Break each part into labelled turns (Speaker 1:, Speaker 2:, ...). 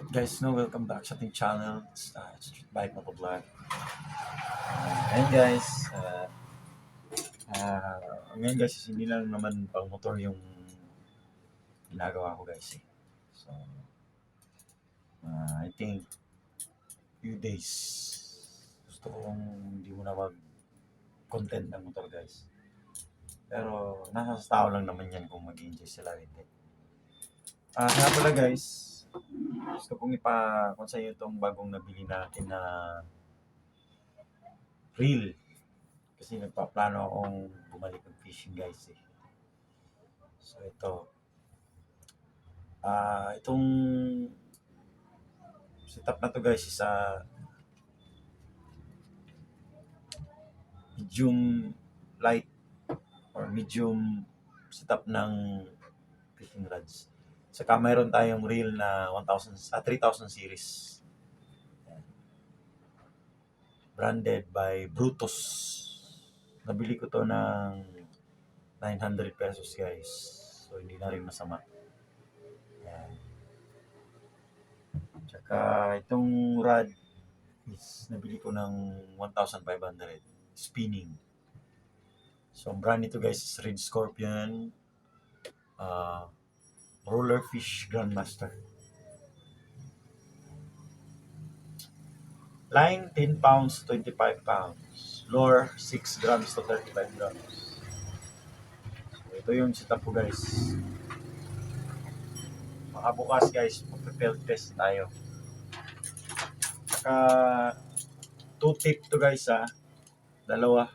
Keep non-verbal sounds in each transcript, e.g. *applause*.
Speaker 1: Alright guys, no, welcome back sa ating channel. Uh, Street Bike Moto Vlog. Uh, and guys, uh, uh, ngayon guys, hindi lang naman pang motor yung ginagawa ko guys. Eh. So, uh, I think few days gusto kong hindi mo na mag content ng motor guys. Pero nasa sa tao lang naman yan kung mag-enjoy sila hindi. Ah, kaya pala guys, gusto kong ipa kung sa inyo itong bagong nabili natin na reel. Kasi nagpaplano akong bumalik ng fishing guys eh. So ito. Ah, itong setup na to guys is a medium light or medium setup ng fishing rods. Saka mayroon tayong reel na 1000 ah, 3000 series. Branded by Brutus. Nabili ko to ng 900 pesos guys. So hindi na rin masama. Yan. Tsaka itong rod is nabili ko ng 1,500 spinning. So ang brand nito guys is Red Scorpion. Uh, Roller Fish Grandmaster. Line 10 pounds, 25 pounds. Lure 6 grams to 35 grams. So, ito yung setup ko guys. Baka guys, magpe-field test tayo. Saka two tip to guys ha. Dalawa.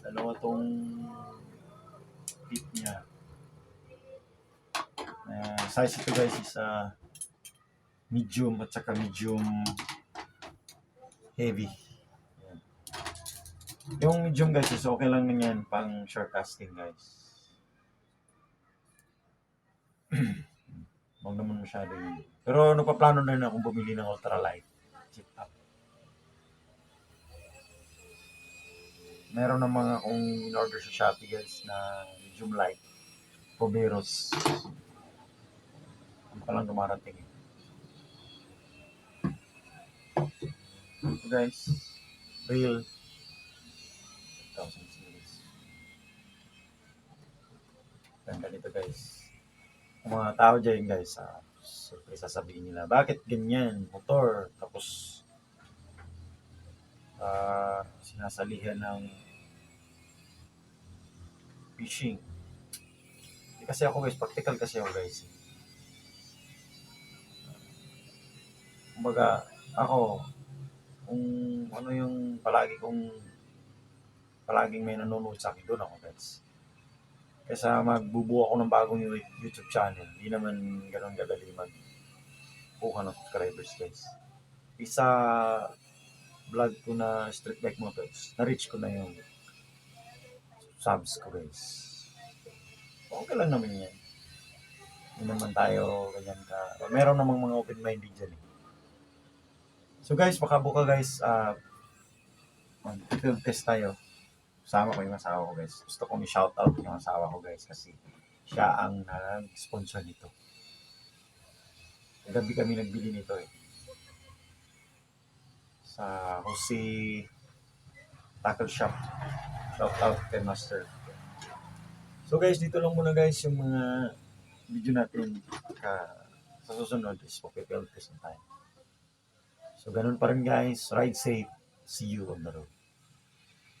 Speaker 1: Dalawa tong tip niya. Size ito guys is uh, medium at saka medium heavy. Yan. Yung medium guys is okay lang na yan pang short casting guys. *clears throat* Huwag naman masyado yun. Pero nagpaplano na rin akong bumili ng ultralight. Check up. Meron ng mga akong in-order sa Shopee guys na medium light. Poberos. Lang dumarating. eh. Ito guys, real 1000 series. Ganda nito guys. Ang mga tao dyan guys, ah, siyempre sasabihin nila, bakit ganyan, motor, tapos ah, sinasalihan ng fishing. Kasi ako guys, practical kasi ako guys. Kumbaga, ako, kung ano yung palagi kong palaging may nanonood sa akin, doon ako guys. Kaysa magbubuo ako ng bagong YouTube channel, hindi naman ganun kadali mag buka ng subscribers guys. Isa vlog ko na street bike motors, na-reach ko na yung subs ko guys. Okay lang naman yan. Hindi naman tayo ganyan ka. Meron namang mga open-minded dyan eh. So guys, baka buka guys, uh, mag-field test tayo. Sama ko yung asawa ko guys. Gusto kong i-shoutout yung asawa ko guys kasi siya ang nag-sponsor nito. Gabi kami nagbili nito eh. Sa Jose Tackle Shop. Shoutout kay Master. So guys, dito lang muna guys yung mga video natin ka sa susunod is mag-field test na tayo. So ganun pa rin guys, ride safe. See you on the road.